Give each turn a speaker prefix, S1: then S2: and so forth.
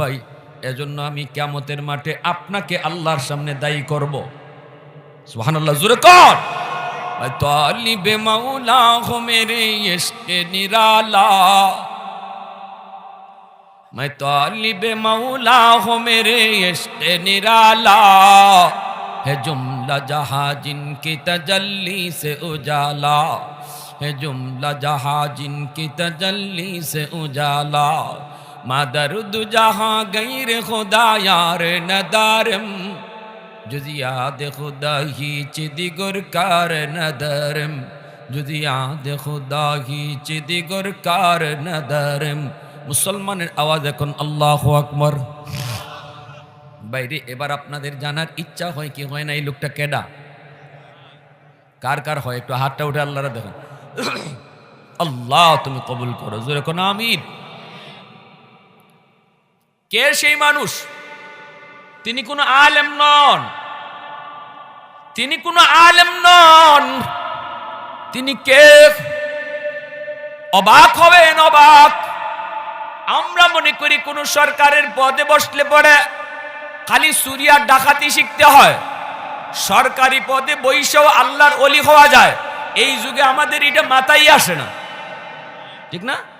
S1: পাই এজন্য আমি কিয়ামতের মাঠে আপনাকে আল্লাহর সামনে দায়ী করব সুবহানাল্লাহ জোরে কর তালিবে মাওলা হো মেরে ইশকে নিরালা मैं तालिब मौला हूँ मेरे इश्क निराला है जुमला जहाँ जिनकी तजल्ली से उजाला है जुमला जहाँ जिनकी तजल्ली से उजाला মাদারুদ জাহা গির খুদায়ার নদারম। যদি আদ খুদা হি কার নদারম। যদি আদ খুদা হি কার নদারম। মুসলমানের আওয়াজ এখন আল্লাহ আকবর। বাইরে, এবার আপনাদের জানার ইচ্ছা হয় কি হয় না, এই লোকটা কেডা? কার কার হয়? একটু হাতটা উঠে আল্লাহরা দেখেন। আল্লাহ, তুমি কবুল করো। যেরকম আমির কে সেই মানুষ? তিনি কোনো আলেম নন। তিনি কোনো আলেম নন। তিনি কে? অবাক হবেন, অবাক। আমরা মনে করি কোন সরকারের পদে বসলে পরে খালি সুরিয়ার ডাকাতি শিখতে হয়। সরকারি পদে বৈশাও আল্লাহর অলি হওয়া যায়। এই যুগে আমাদের এটা মাথায় আসে না। ঠিক না?